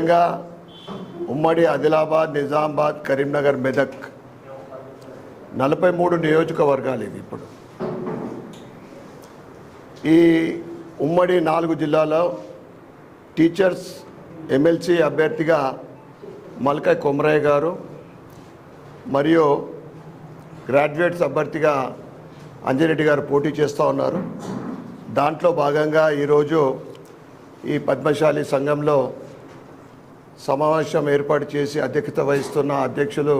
ముఖ్యంగా ఉమ్మడి ఆదిలాబాద్ నిజామాబాద్ కరీంనగర్ మెదక్. నలభై మూడు నియోజకవర్గాలు ఇవి ఇప్పుడు. ఈ ఉమ్మడి నాలుగు జిల్లాలో టీచర్స్ ఎమ్మెల్సీ అభ్యర్థిగా మల్కాయ్ కొమరయ్య గారు మరియు గ్రాడ్యుయేట్స్ అభ్యర్థిగా అంజరెడ్డి గారు పోటీ చేస్తూ ఉన్నారు. దాంట్లో భాగంగా ఈరోజు ఈ పద్మశాలి సంఘంలో సమావేశం ఏర్పాటు చేసి అధ్యక్షత వహిస్తున్న అధ్యక్షులు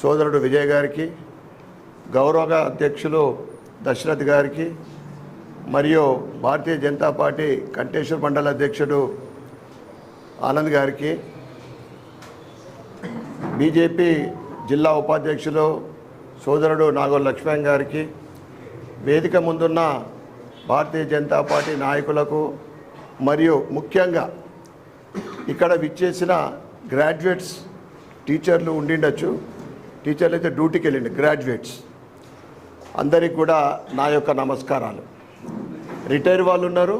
సోదరుడు విజయ్ గారికి గౌరవ అధ్యక్షులు దశరథ్ గారికి మరియు భారతీయ జనతా పార్టీ కంటేశ్వర్ మండల అధ్యక్షుడు ఆనంద్ గారికి బీజేపీ జిల్లా ఉపాధ్యక్షులు సోదరుడు నాగోల్ లక్ష్మణ్ గారికి వేదిక ముందున్న భారతీయ జనతా పార్టీ నాయకులకు మరియు ముఖ్యంగా ఇక్కడ విచ్చేసిన గ్రాడ్యుయేట్స్ టీచర్లు ఉండిండొచ్చు. టీచర్లు అయితే డ్యూటీకి వెళ్ళిండి గ్రాడ్యుయేట్స్ అందరికి కూడా నా యొక్క నమస్కారాలు. రిటైర్ వాళ్ళు ఉన్నారు.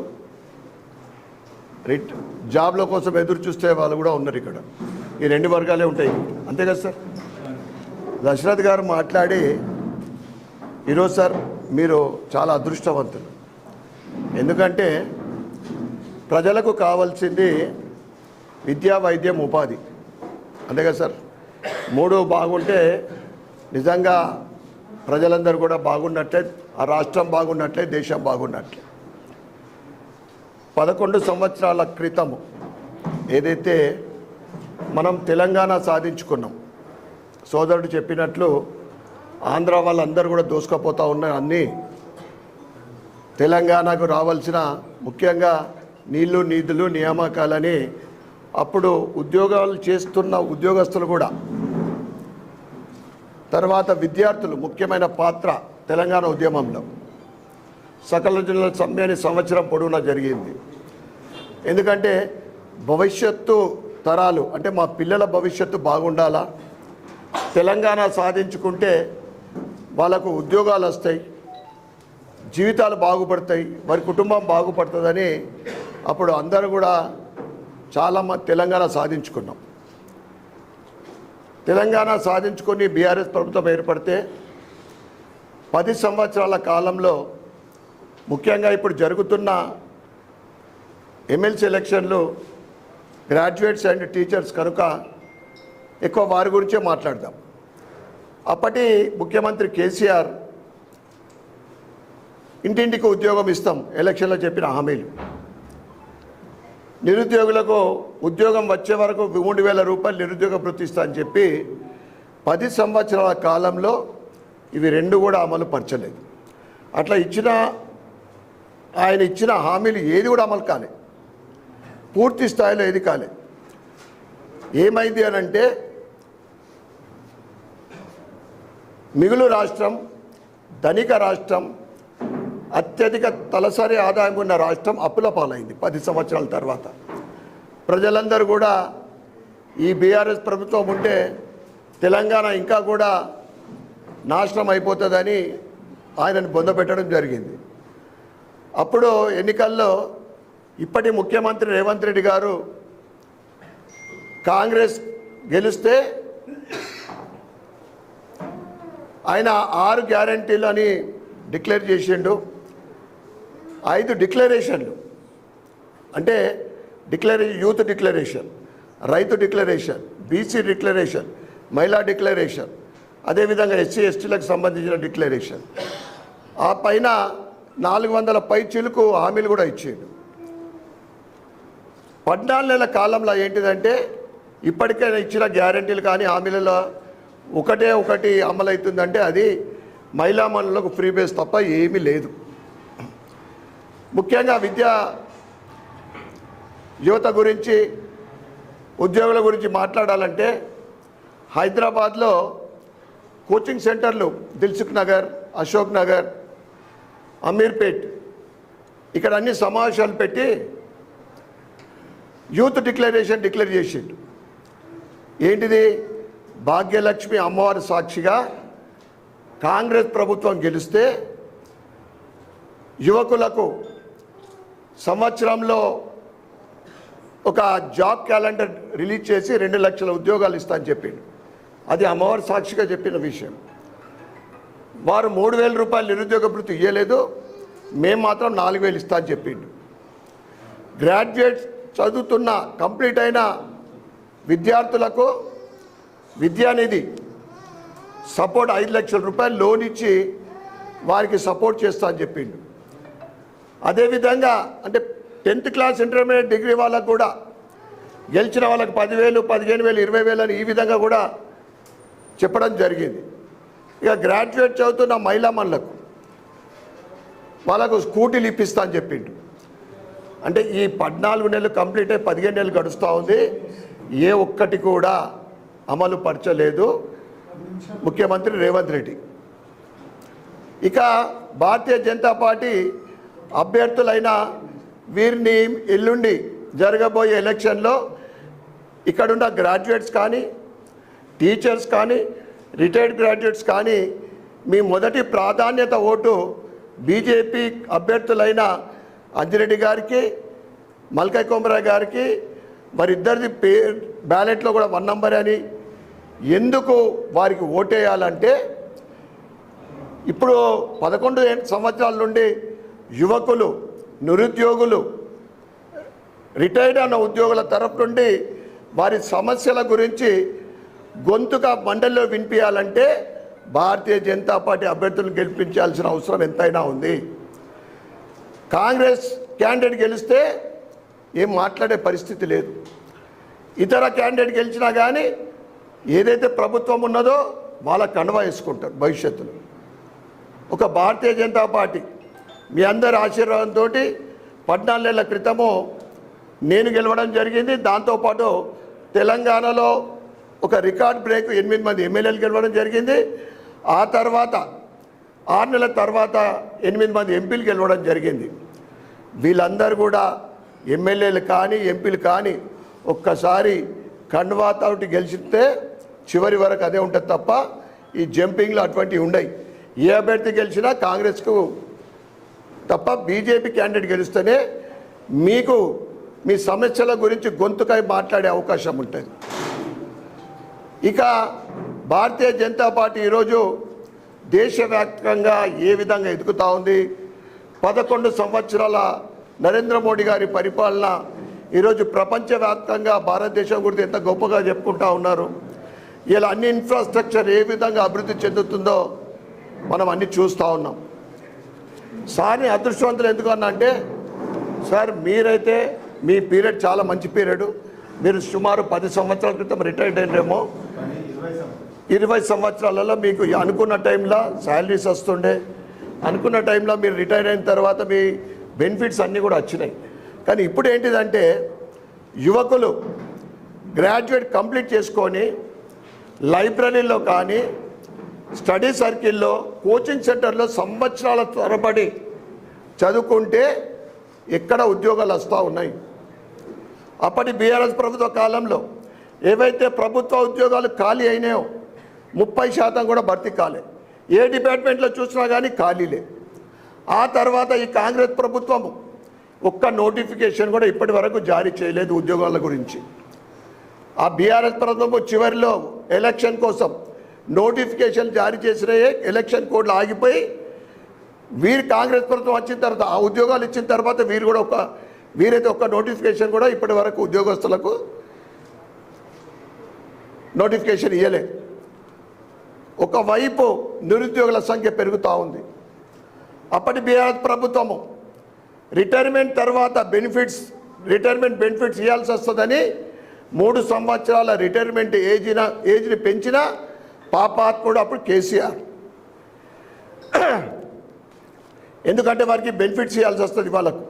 రిట్ జాబ్ల కోసం ఎదురు చూస్తే వాళ్ళు కూడా ఉన్నారు ఇక్కడ. ఈ రెండు వర్గాలే ఉంటాయి. అంతే కదా సార్? దశరథ్ గారు మాట్లాడి ఈరోజు సార్ మీరు చాలా అదృష్టవంతులు. ఎందుకంటే ప్రజలకు కావాల్సింది విద్యా వైద్యం ఉపాధి. అంతే కదా సార్? మూడు బాగుంటే నిజంగా ప్రజలందరూ కూడా బాగున్నట్లే ఆ రాష్ట్రం బాగున్నట్లే దేశం బాగున్నట్లే. పదకొండు సంవత్సరాల క్రితం ఏదైతే మనం తెలంగాణ సాధించుకున్నాం సోదరుడు చెప్పినట్లు ఆంధ్ర వాళ్ళందరూ కూడా దోసుకపోతూ ఉన్న అన్నీ తెలంగాణకు రావాల్సిన ముఖ్యంగా నీళ్ళు నిధులు నియామకాలని అప్పుడు ఉద్యోగాలు చేస్తున్న ఉద్యోగస్తులు కూడా. తర్వాత విద్యార్థులు ముఖ్యమైన పాత్ర తెలంగాణ ఉద్యమంలో. సకల జిల్లాల సమ్మెని సంవత్సరం పొడవునా జరిగింది. ఎందుకంటే భవిష్యత్తు తరాలు అంటే మా పిల్లల భవిష్యత్తు బాగుండాలా? తెలంగాణ సాధించుకుంటే వాళ్ళకు ఉద్యోగాలు వస్తాయి జీవితాలు బాగుపడతాయి వారి కుటుంబం బాగుపడుతుందని అప్పుడు అందరూ కూడా చాలా మంది తెలంగాణ సాధించుకున్నాం. తెలంగాణ సాధించుకొని బీఆర్ఎస్ ప్రభుత్వం ఏర్పడితే పది సంవత్సరాల కాలంలో ముఖ్యంగా ఇప్పుడు జరుగుతున్న ఎమ్మెల్సీ ఎలక్షన్లు గ్రాడ్యుయేట్స్ అండ్ టీచర్స్ కనుక ఎక్కువ వారి గురించే మాట్లాడదాం. అప్పటి ముఖ్యమంత్రి కేసీఆర్ ఇంటింటికి ఉద్యోగం ఇస్తాం ఎలక్షన్లో చెప్పిన హామీలు. నిరుద్యోగులకు ఉద్యోగం వచ్చే వరకు మూడు వేల రూపాయలు నిరుద్యోగ భృతి ఇస్తా అని చెప్పి పది సంవత్సరాల కాలంలో ఇవి రెండు కూడా అమలు పరచలేదు. అట్లా ఇచ్చిన ఆయన ఇచ్చిన హామీలు ఏది కూడా అమలు కాలే. పూర్తి స్థాయిలో ఏది కాలే. ఏమైంది అని అంటే మిగులు రాష్ట్రం ధనిక రాష్ట్రం అత్యధిక తలసరి ఆదాయం ఉన్న రాష్ట్రం అప్పుల పాలైంది పది సంవత్సరాల తర్వాత. ప్రజలందరూ కూడా ఈ బీఆర్ఎస్ ప్రభుత్వం ఉంటే తెలంగాణ ఇంకా కూడా నాశనం అయిపోతుందని ఆయనను బొందపెట్టడం జరిగింది. అప్పుడు ఎన్నికల్లో ఇప్పటి ముఖ్యమంత్రి రేవంత్ రెడ్డి గారు కాంగ్రెస్ గెలిస్తే ఆయన ఆరు గ్యారంటీలు అని డిక్లేర్ చేసిండు. ఐదు డిక్లరేషన్లు. అంటే డిక్లరేషన్ యూత్ డిక్లరేషన్ రైతు డిక్లరేషన్ బీసీ డిక్లరేషన్ మహిళా డిక్లరేషన్ అదేవిధంగా ఎస్సీ ఎస్టీలకు సంబంధించిన డిక్లరేషన్. ఆ పైన నాలుగు వందల పై చిలుకు హామీలు కూడా ఇచ్చిండు. పద్నాలుగు నెలల కాలంలో ఏంటిదంటే ఇప్పటికే ఇచ్చిన గ్యారంటీలు కానీ హామీలలో ఒకటే ఒకటి అమలవుతుందంటే అది మహిళా మనులకు ఫ్రీ బేస్ తప్ప ఏమీ లేదు. ముఖ్యంగా విద్యా యువత గురించి ఉద్యోగుల గురించి మాట్లాడాలంటే హైదరాబాద్లో కోచింగ్ సెంటర్లు దిల్సుఖ్ నగర్ అశోక్ నగర్ అమీర్పేట్ ఇక్కడ అన్ని సమావేశాలు పెట్టి యూత్ డిక్లరేషన్ డిక్లేర్ చేసిండు. ఏంటిది? భాగ్యలక్ష్మి అమ్మవారి సాక్షిగా కాంగ్రెస్ ప్రభుత్వం గెలిస్తే యువకులకు సంవత్సరంలో ఒక జాబ్ క్యాలెండర్ రిలీజ్ చేసి రెండు లక్షల ఉద్యోగాలు ఇస్తా అని చెప్పిండు. అది అమ్మవారి సాక్షిగా చెప్పిన విషయం. వారు మూడు వేల రూపాయలు నిరుద్యోగ భృతి ఇవ్వలేదు మేము మాత్రం నాలుగు వేలు ఇస్తా అని చెప్పిండు. గ్రాడ్యుయేట్స్ చదువుతున్న కంప్లీట్ అయిన విద్యార్థులకు విద్యానిధి సపోర్ట్ ఐదు లక్షల రూపాయలు లోన్ ఇచ్చి వారికి సపోర్ట్ చేస్తా అని చెప్పిండు. అదేవిధంగా అంటే టెన్త్ క్లాస్ ఇంటర్మీడియట్ డిగ్రీ వాళ్ళకు కూడా గెలిచిన వాళ్ళకి పదివేలు పదిహేను వేలు ఇరవై వేలు అని ఈ విధంగా కూడా చెప్పడం జరిగింది. ఇక గ్రాడ్యుయేట్ చదువుతున్న మహిళామణులకు వాళ్ళకు స్కూటీలు ఇప్పిస్తా అని చెప్పిండు. అంటే ఈ పద్నాలుగు నెలలు కంప్లీట్ అయ్యి పదిహేను నెలలు గడుస్తూ ఉంది. ఏ ఒక్కటి కూడా అమలు పరచలేదు. ముఖ్యమంత్రి రేవంత్ రెడ్డి. ఇక భారతీయ జనతా పార్టీ అభ్యర్థులైన వీరిని ఎల్లుండి జరగబోయే ఎలక్షన్లో ఇక్కడున్న గ్రాడ్యుయేట్స్ కానీ టీచర్స్ కానీ రిటైర్డ్ గ్రాడ్యుయేట్స్ కానీ మీ మొదటి ప్రాధాన్యత ఓటు బీజేపీ అభ్యర్థులైన అంజిరెడ్డి గారికి మల్కాయ్ కొమరా గారికి మరి ఇద్దరిది పే బ్యాలెట్లో కూడా వన్ నంబర్ అని ఎందుకు వారికి ఓటేయాలంటే ఇప్పుడు పదకొండు సంవత్సరాల నుండి యువకులు నిరుద్యోగులు రిటైర్డ్ అన్న ఉద్యోగుల తరపు నుండి వారి సమస్యల గురించి గొంతుగా మండలిలో వినిపించాలంటే భారతీయ జనతా పార్టీ అభ్యర్థులను గెలిపించాల్సిన అవసరం ఎంతైనా ఉంది. కాంగ్రెస్ క్యాండిడేట్ గెలిస్తే ఏం మాట్లాడే పరిస్థితి లేదు. ఇతర క్యాండిడేట్ గెలిచినా కానీ ఏదైతే ప్రభుత్వం ఉన్నదో వాళ్ళ కండవా వేసుకుంటారు భవిష్యత్తులో. ఒక భారతీయ జనతా పార్టీ మీ అందరి ఆశీర్వాదంతో పద్నాలుగు నెలల క్రితము నేను గెలవడం జరిగింది. దాంతోపాటు తెలంగాణలో ఒక రికార్డ్ బ్రేక్ ఎనిమిది మంది ఎమ్మెల్యేలు గెలవడం జరిగింది. ఆ తర్వాత ఆరు నెలల తర్వాత ఎనిమిది మంది ఎంపీలు గెలవడం జరిగింది. వీళ్ళందరూ కూడా ఎమ్మెల్యేలు కానీ ఎంపీలు కానీ ఒక్కసారి కండువాతోటి గెలిచితే చివరి వరకు అదే ఉంటుంది తప్ప ఈ జంపింగ్లు అటువంటివి ఉండయి. ఏ అభ్యర్థి గెలిచినా కాంగ్రెస్కు తప్ప బీజేపీ క్యాండిడేట్ గెలిస్తేనే మీకు మీ సమస్యల గురించి గొంతుకై మాట్లాడే అవకాశం ఉంటుంది. ఇక భారతీయ జనతా పార్టీ ఈరోజు దేశవ్యాప్తంగా ఏ విధంగా ఎదుగుతూ ఉంది? పదకొండు సంవత్సరాల నరేంద్ర మోడీ గారి పరిపాలన ఈరోజు ప్రపంచవ్యాప్తంగా భారతదేశం గురించి ఎంత గొప్పగా చెప్పుకుంటా ఉన్నారు? ఇలా అన్ని ఇన్ఫ్రాస్ట్రక్చర్ ఏ విధంగా అభివృద్ధి చెందుతుందో మనం అన్ని చూస్తూ ఉన్నాం. సార్ని అదృష్టవంతులు ఎందుకు అన్నంటే అంటే సార్ మీరైతే మీ పీరియడ్ చాలా మంచి పీరియడ్. మీరు సుమారు పది సంవత్సరాల క్రితం రిటైర్డ్ అయినరేమో. ఇరవై సంవత్సరాలలో మీకు అనుకున్న టైంలో శాలరీస్ వస్తుండే. అనుకున్న టైంలో మీరు రిటైర్ అయిన తర్వాత మీ బెనిఫిట్స్ అన్నీ కూడా వచ్చినాయి. కానీ ఇప్పుడు ఏంటిదంటే యువకులు గ్రాడ్యుయేట్ కంప్లీట్ చేసుకొని లైబ్రరీలో కానీ స్టడీ సర్కిల్లో కోచింగ్ సెంటర్లో సంవత్సరాల తరబడి చదువుకుంటే ఎక్కడ ఉద్యోగాలు వస్తూ ఉన్నాయి? అప్పటి బీఆర్ఎస్ ప్రభుత్వ కాలంలో ఏవైతే ప్రభుత్వ ఉద్యోగాలు ఖాళీ అయినాయో ముప్పై శాతం కూడా భర్తీ కాలే. ఏ డిపార్ట్మెంట్లో చూసినా కానీ ఖాళీలే ఆ తర్వాత ఈ కాంగ్రెస్ ప్రభుత్వం ఒక్క నోటిఫికేషన్ కూడా ఇప్పటి వరకు జారీ చేయలేదు ఉద్యోగాల గురించి. ఆ బీఆర్ఎస్ ప్రభుత్వం చివరిలో ఎలక్షన్ కోసం నోటిఫికేషన్ జారీ చేసినాయే ఎలక్షన్ కోడ్లు ఆగిపోయి వీరు కాంగ్రెస్ ప్రభుత్వం వచ్చిన తర్వాత ఆ ఉద్యోగాలు ఇచ్చిన తర్వాత వీరు కూడా ఒక వీరైతే ఒక నోటిఫికేషన్ కూడా ఇప్పటి వరకు ఉద్యోగస్తులకు నోటిఫికేషన్ ఇవ్వలే ఒకవైపు నిరుద్యోగుల సంఖ్య పెరుగుతూ ఉంది. అప్పటి బీఆర్ఎస్ ప్రభుత్వము రిటైర్మెంట్ తర్వాత బెనిఫిట్స్ రిటైర్మెంట్ బెనిఫిట్స్ ఇవ్వాల్సి వస్తుందని మూడు సంవత్సరాల రిటైర్మెంట్ ఏజీన ఏజ్ని పెంచిన పాపాత్ముడు అప్పుడు కేసీఆర్. ఎందుకంటే వారికి బెనిఫిట్స్ ఇవ్వాల్సి వస్తుంది వాళ్ళకు.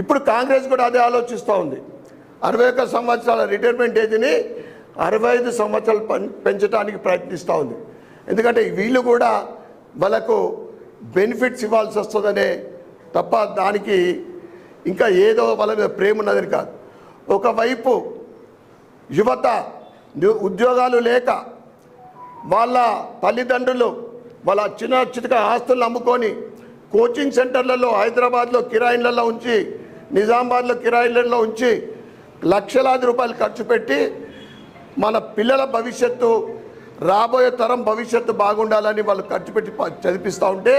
ఇప్పుడు కాంగ్రెస్ కూడా అదే ఆలోచిస్తూ ఉంది. అరవై ఒక్క సంవత్సరాల రిటైర్మెంట్ ఏజ్ని అరవై ఐదు సంవత్సరాలు పెంచడానికి ప్రయత్నిస్తూ ఉంది. ఎందుకంటే వీళ్ళు కూడా వాళ్ళకు బెనిఫిట్స్ ఇవ్వాల్సి వస్తుందనే తప్ప దానికి ఇంకా ఏదో వాళ్ళ మీద ప్రేమ ఉన్నదని కాదు. ఒకవైపు యువత ఉద్యోగాలు లేక వాళ్ళ తల్లిదండ్రులు వాళ్ళ చిన్న చితక ఆస్తులను అమ్ముకొని కోచింగ్ సెంటర్లలో హైదరాబాద్లో కిరాయిలలో ఉంచి నిజామాబాద్లో కిరాయిలలో ఉంచి లక్షలాది రూపాయలు ఖర్చు పెట్టి మన పిల్లల భవిష్యత్తు రాబోయే తరం భవిష్యత్తు బాగుండాలని వాళ్ళు ఖర్చు పెట్టి చదివిస్తూ ఉంటే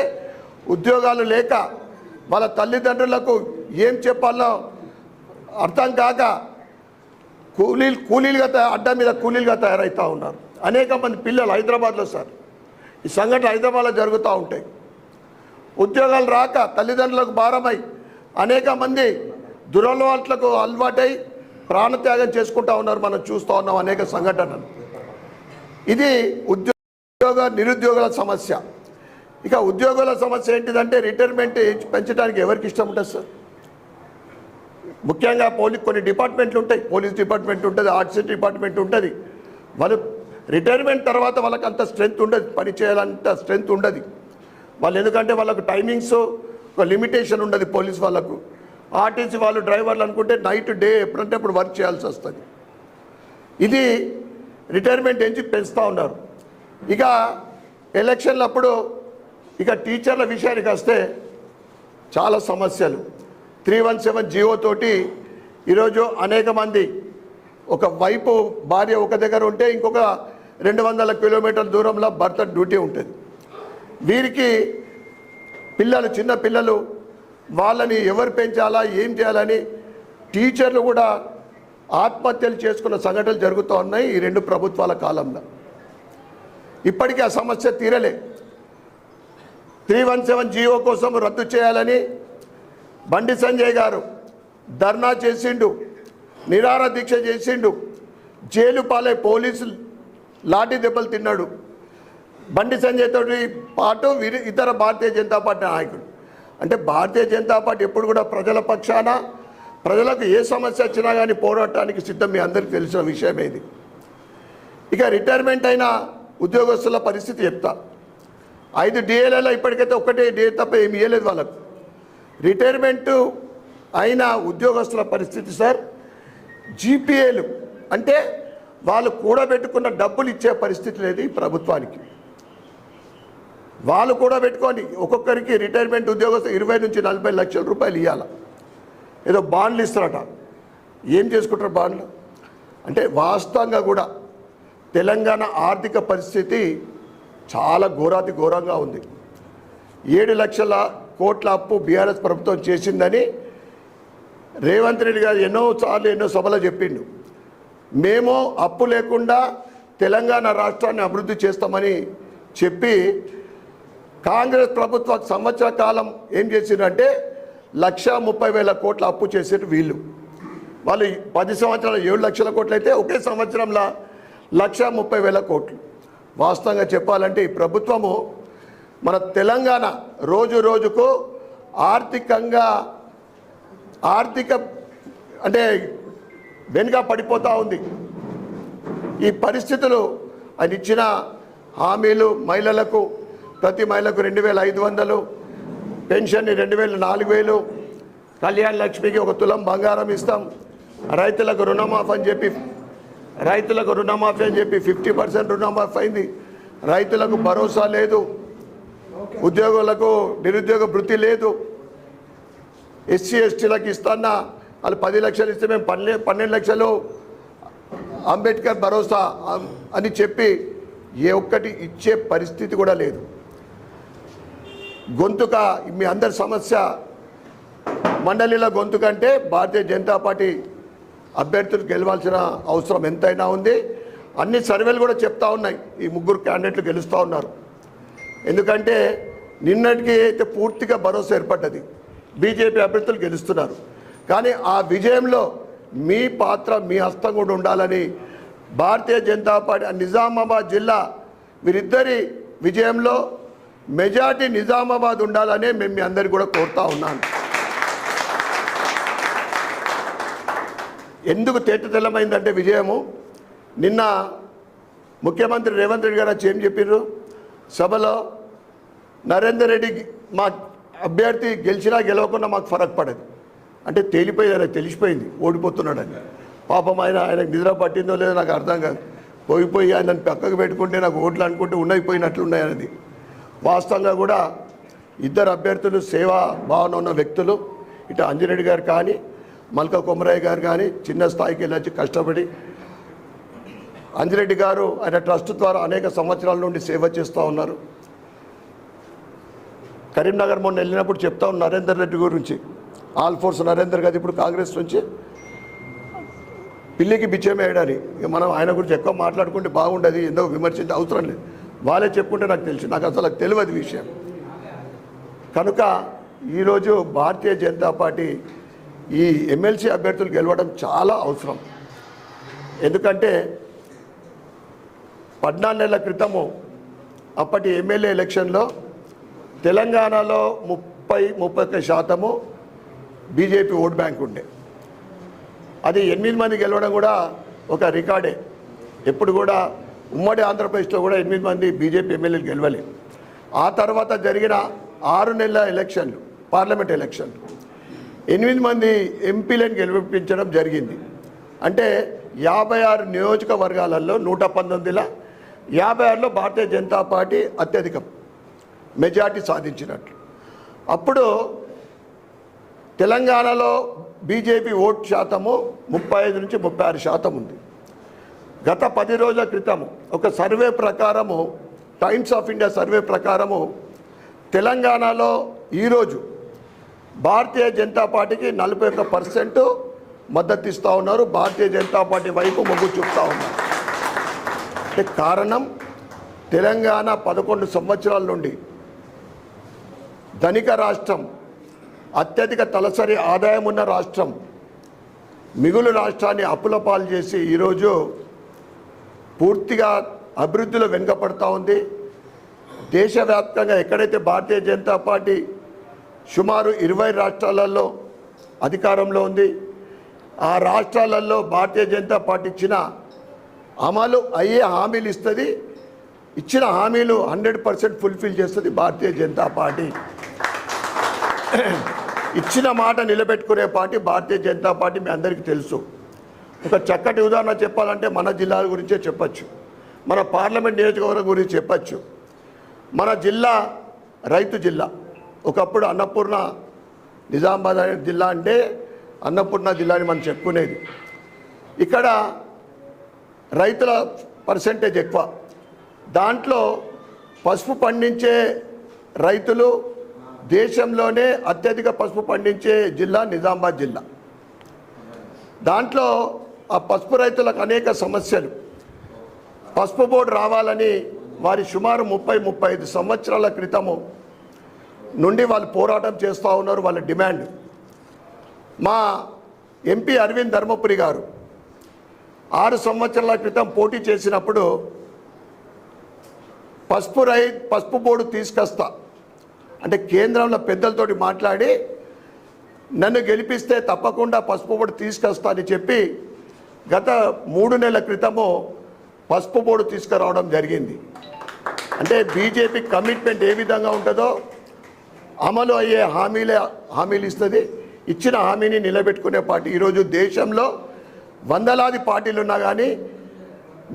ఉద్యోగాలు లేక వాళ్ళ తల్లిదండ్రులకు ఏం చెప్పాలో అర్థం కాక కూలీలు కూలీలుగా తయా- అడ్డా మీద కూలీలుగా తయారవుతూ ఉన్నారు. అనేక మంది పిల్లలు హైదరాబాద్లో సార్. ఈ సంఘటన హైదరాబాద్లో జరుగుతూ ఉంటాయి. ఉద్యోగాలు రాక తల్లిదండ్రులకు భారమై అనేక మంది దురలవాట్లకు అలవాటై ప్రాణత్యాగం చేసుకుంటా ఉన్నారు మనం చూస్తూ ఉన్నాం అనేక సంఘటనలు. ఇది ఉద్యోగ నిరుద్యోగుల సమస్య. ఇక ఉద్యోగుల సమస్య ఏంటిదంటే రిటైర్మెంట్ పెంచడానికి ఎవరికి ఇష్టం ఉంటుంది సార్? ముఖ్యంగా పోలీస్ కొన్ని డిపార్ట్మెంట్లు ఉంటాయి. పోలీస్ డిపార్ట్మెంట్ ఉంటుంది ఆర్ట్స్ డిపార్ట్మెంట్ ఉంటుంది. వాళ్ళు రిటైర్మెంట్ తర్వాత వాళ్ళకి అంత స్ట్రెంగ్త్ ఉండదు పని చేయాలంత స్ట్రెంగ్త్ ఉండదు. వాళ్ళు ఎందుకంటే వాళ్ళకు టైమింగ్స్ ఒక లిమిటేషన్ ఉండదు పోలీస్ వాళ్ళకు. ఆర్టీసీ వాళ్ళు డ్రైవర్లు అనుకుంటే నైట్ డే ఎప్పుడంటే అప్పుడు వర్క్ చేయాల్సి వస్తుంది. ఇది రిటైర్మెంట్ ఎంచి పెంచుతూ ఉన్నారు. ఇక ఎలక్షన్లప్పుడు ఇక టీచర్ల విషయానికి వస్తే చాలా సమస్యలు. త్రీ వన్ సెవెన్ జియో తోటి ఈరోజు అనేక మంది ఒక వైపు భార్య ఒక దగ్గర ఉంటే ఇంకొక రెండు వందల కిలోమీటర్ల దూరంలో భర్త డ్యూటీ ఉంటుంది. వీరికి పిల్లలు చిన్న పిల్లలు వాళ్ళని ఎవరు పెంచాలా ఏం చేయాలని టీచర్లు కూడా ఆత్మహత్యలు చేసుకున్న సంఘటనలు జరుగుతూ ఉన్నాయి ఈ రెండు ప్రభుత్వాల కాలంలో. ఇప్పటికీ ఆ సమస్య తీరలే. త్రీ వన్ సెవెన్ జీవో కోసం రద్దు చేయాలని బండి సంజయ్ గారు ధర్నా చేసిండు నిరార దీక్ష చేసిండు జైలు పాలే పోలీసులు లాఠీ దెబ్బలు తిన్నాడు. బండి సంజయ్ తోటి పాటు వీరి ఇతర భారతీయ జనతా పార్టీ నాయకుడు అంటే భారతీయ జనతా పార్టీ ఎప్పుడు కూడా ప్రజల పక్షాన ప్రజలకు ఏ సమస్య వచ్చినా కానీ పోరాటానికి సిద్ధం మీ అందరికీ తెలిసిన విషయం ఇది. ఇక రిటైర్మెంట్ అయిన ఉద్యోగస్తుల పరిస్థితి చెప్తా. ఐదు డిఏలలో ఇప్పటికైతే ఒక్కటే డిఏ తప్ప ఏమి ఇవ్వలేదు వాళ్ళకు. రిటైర్మెంట్ అయిన ఉద్యోగస్తుల పరిస్థితి సార్ జీపీఏలు అంటే వాళ్ళు కూడబెట్టుకున్న డబ్బులు ఇచ్చే పరిస్థితి లేదు ఈ ప్రభుత్వానికి. వాళ్ళు కూడా పెట్టుకొని ఒక్కొక్కరికి రిటైర్మెంట్ ఉద్యోగస్తు ఇరవై నుంచి నలభై లక్షల రూపాయలు ఇవ్వాలి ఏదో బాండ్లు ఇస్తారట. ఏం చేసుకుంటారు బాండ్లు? అంటే వాస్తవంగా కూడా తెలంగాణ ఆర్థిక పరిస్థితి చాలా ఘోరాతి ఘోరంగా ఉంది. ఏడు లక్షల కోట్ల అప్పు బీఆర్ఎస్ ప్రభుత్వం చేసిందని రేవంత్ రెడ్డి గారు ఎన్నో సార్లు ఎన్నో సభలో చెప్పిండు. మేము అప్పు లేకుండా తెలంగాణ రాష్ట్రాన్ని అభివృద్ధి చేస్తామని చెప్పి కాంగ్రెస్ ప్రభుత్వ సంవత్సర కాలం ఏం చేసిందంటే లక్ష ముప్పై వేల కోట్ల అప్పు చేసారు వీళ్ళు. వాళ్ళు పది సంవత్సరాలు ఏడు లక్షల కోట్లు అయితే ఒకే సంవత్సరంలో లక్ష ముప్పై వేల కోట్లు. వాస్తవంగా చెప్పాలంటే ఈ ప్రభుత్వము మన తెలంగాణ రోజు రోజుకు ఆర్థికంగా ఆర్థిక అంటే వెనుక పడిపోతూ ఉంది. ఈ పరిస్థితులు ఆయన ఇచ్చిన హామీలు మహిళలకు ప్రతి మహిళకు రెండు వేల ఐదు వందలు పెన్షన్ రెండు వేల నాలుగు వేలు కళ్యాణ్ లక్ష్మికి ఒక తులం బంగారం ఇస్తాం. రైతులకు రుణమాఫీ అని చెప్పి రైతులకు రుణమాఫీ అని చెప్పి ఫిఫ్టీ పర్సెంట్ రుణమాఫీ అయింది. రైతులకు భరోసా లేదు. ఉద్యోగులకు నిరుద్యోగ వృత్తి లేదు. ఎస్సీ ఎస్టీలకు ఇస్తున్న వాళ్ళు పది లక్షలు ఇస్తే మేము పన్నె పన్నెండు లక్షలు అంబేద్కర్ భరోసా అని చెప్పి ఏ ఒక్కటి ఇచ్చే పరిస్థితి కూడా లేదు. గొంతుక మీ అందరి సమస్య మండలిలో గొంతుక అంటే భారతీయ జనతా పార్టీ అభ్యర్థులు గెలవాల్సిన అవసరం ఎంతైనా ఉంది. అన్ని సర్వేలు కూడా చెప్తా ఉన్నాయి. ఈ ముగ్గురు క్యాండిడేట్లు గెలుస్తూ ఉన్నారు. ఎందుకంటే నిన్నటికి అయితే పూర్తిగా భరోసా ఏర్పడ్డది బీజేపీ అభ్యర్థులు గెలుస్తున్నారు. కానీ ఆ విజయంలో మీ పాత్ర మీ హస్తం కూడా ఉండాలని భారతీయ జనతా పార్టీ నిజామాబాద్ జిల్లా వీరిద్దరి విజయంలో మెజార్టీ నిజామాబాద్ ఉండాలనే మేము మీ అందరికీ కూడా కోరుతా ఉన్నాను. ఎందుకు తేటతెల్లమైందంటే విజయము? నిన్న ముఖ్యమంత్రి రేవంత్ రెడ్డి గారు వచ్చి ఏం చెప్పారు సభలో నరేందర్ రెడ్డి మా అభ్యర్థి గెలిచినా గెలవకుండా మాకు ఫరక్ పడదు. అంటే తేలిపోయింది ఆయన తెలిసిపోయింది ఓడిపోతున్నాడని. పాపం ఆయన ఆయనకు నిద్ర పట్టిందో లేదో నాకు అర్థం కాదు. పోయిపోయి ఆయనను ఆయన పక్కకు పెట్టుకుంటే నాకు ఓట్లు అనుకుంటే ఉన్నాయి అనేది. వాస్తవంగా కూడా ఇద్దరు అభ్యర్థులు సేవా భావన ఉన్న వ్యక్తులు ఇటు అంజిరెడ్డి గారు కానీ మల్క కొమరయ్య గారు కానీ చిన్న స్థాయికి వెళ్ళొచ్చి కష్టపడి అంజిరెడ్డి గారు ఆయన ట్రస్ట్ ద్వారా అనేక సంవత్సరాల నుండి సేవ చేస్తూ ఉన్నారు. కరీంనగర్ మొన్న వెళ్ళినప్పుడు చెప్తా ఉన్నారు నరేందర్ రెడ్డి గురించి. ఆల్ ఫోర్స్ నరేందర్ గారు ఇప్పుడు కాంగ్రెస్ నుంచి పిల్లికి బిచ్చం వేయడని ఇక మనం ఆయన గురించి ఎక్కువ మాట్లాడుకుంటే బాగుండదు ఎందుకు విమర్శించే అవసరం లేదు. వాళ్ళే చెప్పుకుంటే నాకు తెలుసు. నాకు అసలు తెలియదు విషయం. కనుక ఈరోజు భారతీయ జనతా పార్టీ ఈ ఎమ్మెల్సీ అభ్యర్థులు గెలవడం చాలా అవసరం. ఎందుకంటే పద్నాలుగు నెలల క్రితము అప్పటి ఎమ్మెల్యే ఎలక్షన్లో తెలంగాణలో ముప్పై ముప్పై శాతము బీజేపీ ఓట్ బ్యాంక్ ఉండే. అది ఎనిమిది మంది గెలవడం కూడా ఒక రికార్డే. ఎప్పుడు కూడా ఉమ్మడి ఆంధ్రప్రదేశ్లో కూడా ఎనిమిది మంది బీజేపీ ఎమ్మెల్యేలు గెలవలే ఆ తర్వాత జరిగిన ఆరు నెలల ఎలక్షన్లు పార్లమెంట్ ఎలక్షన్లు. ఎనిమిది మంది ఎంపీలను గెలిపించడం జరిగింది. అంటే యాభై ఆరు నియోజకవర్గాలలో నూట పంతొమ్మిదిలో యాభై ఆరులో భారతీయ జనతా పార్టీ అత్యధికం మెజార్టీ సాధించినట్లు. అప్పుడు తెలంగాణలో బీజేపీ ఓట్ శాతము ముప్పై ఐదు నుంచి ముప్పై ఆరు శాతం ఉంది. గత పది రోజుల క్రితము ఒక సర్వే ప్రకారము టైమ్స్ ఆఫ్ ఇండియా సర్వే ప్రకారము తెలంగాణలో ఈరోజు భారతీయ జనతా పార్టీకి నలభై ఒక్క పర్సెంట్ మద్దతు ఇస్తూ ఉన్నారు. భారతీయ జనతా పార్టీ వైపు మొగ్గు చూపుతూ ఉన్నారు. అంటే కారణం తెలంగాణ పదకొండు సంవత్సరాల నుండి ధనిక రాష్ట్రం అత్యధిక తలసరి ఆదాయం ఉన్న రాష్ట్రం. మిగులు రాష్ట్రాన్ని అప్పుల పాలు చేసి ఈరోజు పూర్తిగా అభివృద్ధిలో వెనుకపడతా ఉంది. దేశవ్యాప్తంగా ఎక్కడైతే భారతీయ జనతా పార్టీ సుమారు ఇరవై రాష్ట్రాలలో అధికారంలో ఉంది. ఆ రాష్ట్రాలలో భారతీయ జనతా పార్టీ ఇచ్చిన అమలు అయ్యే హామీలు ఇస్తుంది. ఇచ్చిన హామీలు హండ్రెడ్ పర్సెంట్ ఫుల్ఫిల్ చేస్తుంది భారతీయ జనతా పార్టీ. ఇచ్చిన మాట నిలబెట్టుకునే పార్టీ భారతీయ జనతా పార్టీ మీ అందరికీ తెలుసు. ఒక చక్కటి ఉదాహరణ చెప్పాలంటే మన జిల్లాల గురించే చెప్పచ్చు. మన పార్లమెంట్ నియోజకవర్గం గురించి చెప్పచ్చు. మన జిల్లా రైతు జిల్లా. ఒకప్పుడు అన్నపూర్ణ నిజామాబాద్ అనే జిల్లా అంటే అన్నపూర్ణ జిల్లా అని మనం చెప్పుకునేది. ఇక్కడ రైతుల పర్సెంటేజ్ ఎక్కువ. దాంట్లో పసుపు పండించే రైతులు దేశంలోనే అత్యధిక పసుపు పండించే జిల్లా నిజామాబాద్ జిల్లా. దాంట్లో ఆ పసుపు రైతులకు అనేక సమస్యలు. పసుపు బోర్డు రావాలని వారి సుమారు ముప్పై ముప్పై ఐదు సంవత్సరాల క్రితము నుండి వాళ్ళు పోరాటం చేస్తూ ఉన్నారు వాళ్ళ డిమాండ్. మా ఎంపీ అరవింద్ ధర్మపురి గారు ఆరు సంవత్సరాల క్రితం పోటీ చేసినప్పుడు పసుపు రై పసుపు బోర్డు తీసుకొస్తా అంటే కేంద్రంలో పెద్దలతోటి మాట్లాడి నన్ను గెలిపిస్తే తప్పకుండా పసుపు బోర్డు తీసుకొస్తానని చెప్పి గత మూడు నెలల క్రితము పసుపు బోర్డు తీసుకురావడం జరిగింది. అంటే బీజేపీ కమిట్మెంట్ ఏ విధంగా ఉంటుందో అమలు అయ్యే హామీలే హామీలు ఇస్తుంది. ఇచ్చిన హామీని నిలబెట్టుకునే పార్టీ. ఈరోజు దేశంలో వందలాది పార్టీలు ఉన్నా కానీ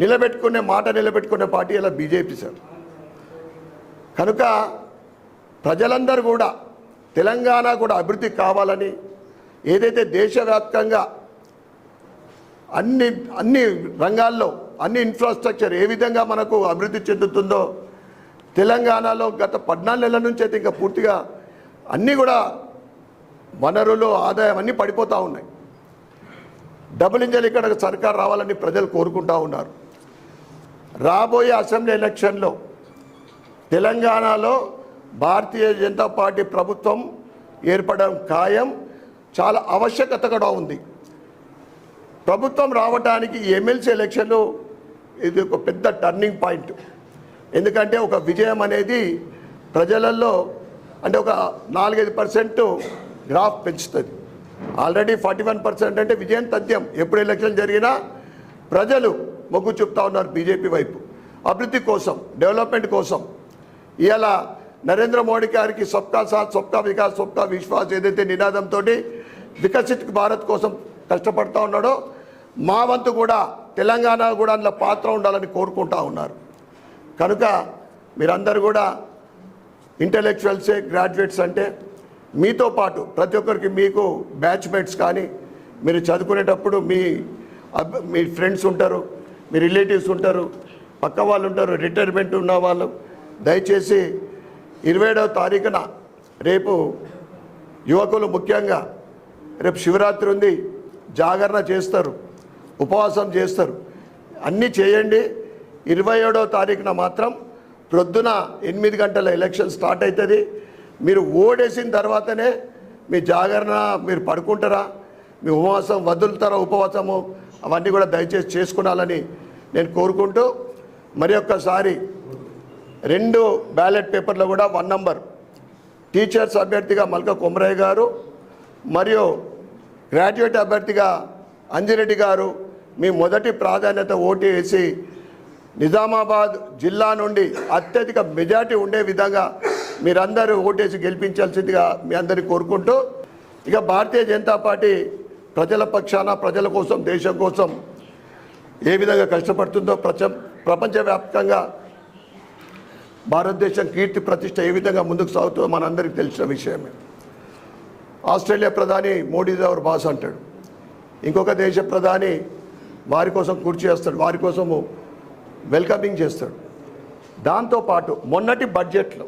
నిలబెట్టుకునే మాట నిలబెట్టుకునే పార్టీ ఇలా బీజేపీ సార్. కనుక ప్రజలందరూ కూడా తెలంగాణ కూడా అభివృద్ధి కావాలని ఏదైతే దేశవ్యాప్తంగా అన్ని అన్ని రంగాల్లో అన్ని ఇన్ఫ్రాస్ట్రక్చర్ ఏ విధంగా మనకు అభివృద్ధి చెందుతుందో తెలంగాణలో గత పద్నాలుగు నెలల నుంచి అయితే ఇంకా పూర్తిగా అన్నీ కూడా వనరులు ఆదాయం అన్నీ పడిపోతూ ఉన్నాయి. డబుల్ ఇంజన్ ఇక్కడ సర్కార్ రావాలని ప్రజలు కోరుకుంటూ ఉన్నారు. రాబోయే అసెంబ్లీ ఎలక్షన్లో తెలంగాణలో భారతీయ జనతా పార్టీ ప్రభుత్వం ఏర్పడడం ఖాయం. చాలా ఆవశ్యకత కూడా ఉంది. ప్రభుత్వం రావడానికి ఎమ్మెల్సీ ఎలక్షన్లు ఇది ఒక పెద్ద టర్నింగ్ పాయింట్ ఎందుకంటే ఒక విజయం అనేది ప్రజలలో అంటే ఒక నాలుగైదు పర్సెంట్ గ్రాఫ్ పెంచుతుంది. ఆల్రెడీ ఫార్టీ వన్ పర్సెంట్ అంటే విజయం తథ్యం. ఎప్పుడు ఎలక్షన్ జరిగినా ప్రజలు మొగ్గు చూపుతా ఉన్నారు బీజేపీ వైపు. అభివృద్ధి కోసం డెవలప్మెంట్ కోసం. ఇలా నరేంద్ర మోడీ గారికి సబ్కా సాత్ సబ్కా వికాస్ సబ్కా విశ్వాస్ ఏదైతే నినాదంతో వికసిత్ భారత్ కోసం కష్టపడుతూ ఉన్నాడో మా వంతు కూడా తెలంగాణ కూడా అందులో పాత్ర ఉండాలని కోరుకుంటా ఉన్నారు. కనుక మీరందరూ కూడా ఇంటలెక్చువల్సే గ్రాడ్యుయేట్స్ అంటే మీతో పాటు ప్రతి ఒక్కరికి మీకు బ్యాచ్మేట్స్ కానీ మీరు చదువుకునేటప్పుడు మీ మీ ఫ్రెండ్స్ ఉంటారు మీ రిలేటివ్స్ ఉంటారు పక్క వాళ్ళు ఉంటారు రిటైర్మెంట్ ఉన్న వాళ్ళు దయచేసి ఇరవై ఏడవ తారీఖున రేపు యువకులు ముఖ్యంగా రేపు శివరాత్రి ఉంది జాగరణ చేస్తారు ఉపవాసం చేస్తారు. అన్నీ చేయండి. ఇరవై ఏడవ తారీఖున మాత్రం ప్రొద్దున ఎనిమిది గంటల ఎలక్షన్ స్టార్ట్ అవుతుంది మీరు ఓడేసిన తర్వాతనే మీ జాగరణ మీరు పడుకుంటారా? మీ ఉపవాసం వదులుతారా? ఉపవాసము అవన్నీ కూడా దయచేసి చేసుకునాలని నేను కోరుకుంటూ మరి ఒక్కసారి రెండు బ్యాలెట్ పేపర్లో కూడా వన్ నంబర్. టీచర్స్ అభ్యర్థిగా మల్క కొమరయ్య గారు మరియు గ్రాడ్యుయేట్ అభ్యర్థిగా అంజిరెడ్డి గారు మీ మొదటి ప్రాధాన్యత ఓటు వేసి నిజామాబాద్ జిల్లా నుండి అత్యధిక మెజార్టీ ఉండే విధంగా మీరందరూ ఓటేసి గెలిపించాల్సిందిగా మీ అందరినీ కోరుకుంటూ ఇక భారతీయ జనతా పార్టీ ప్రజల పక్షాన ప్రజల కోసం దేశం కోసం ఏ విధంగా కష్టపడుతుందో ప్రపంచ ప్రపంచవ్యాప్తంగా భారతదేశం కీర్తి ప్రతిష్ట ఏ విధంగా ముందుకు సాగుతుందో మనందరికీ తెలిసిన విషయమే. ఆస్ట్రేలియా ప్రధాని మోడీ దేవర్ బాస్ అంటాడు. ఇంకొక దేశ ప్రధాని వారి కోసం కుర్చీ చేస్తాడు వారి కోసము వెల్కమింగ్ చేస్తాడు. దాంతోపాటు మొన్నటి బడ్జెట్లో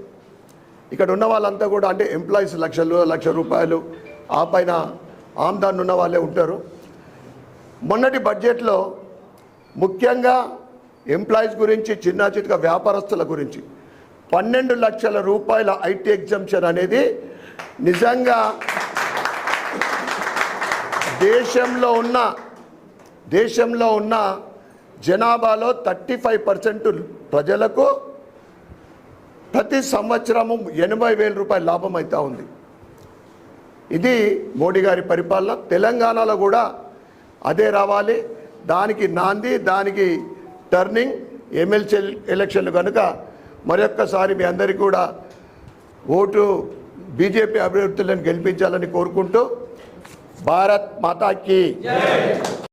ఇక్కడ ఉన్న వాళ్ళంతా కూడా అంటే ఎంప్లాయీస్ లక్షలు లక్ష రూపాయలు ఆ పైన ఆమ్దాన్ ఉన్న వాళ్ళే ఉంటారు. మొన్నటి బడ్జెట్లో ముఖ్యంగా ఎంప్లాయీస్ గురించి చిన్న చితక వ్యాపారస్తుల గురించి పన్నెండు లక్షల రూపాయల ఐటీ ఎగ్జామ్షన్ అనేది నిజంగా దేశంలో ఉన్న దేశంలో ఉన్న జనాభాలో థర్టీ ఫైవ్ పర్సెంట్ ప్రజలకు ప్రతి సంవత్సరము ఎనభై వేల రూపాయల లాభం అవుతా ఉంది. ఇది మోడీ గారి పరిపాలన. తెలంగాణలో కూడా అదే రావాలి. దానికి నాంది దానికి టర్నింగ్ ఎమ్మెల్సీ ఎలక్షన్లు కనుక మరొక్కసారి మీ అందరికీ కూడా ఓటు బీజేపీ అభ్యర్థులను గెలిపించాలని కోరుకుంటూ భారత్ మాతాకి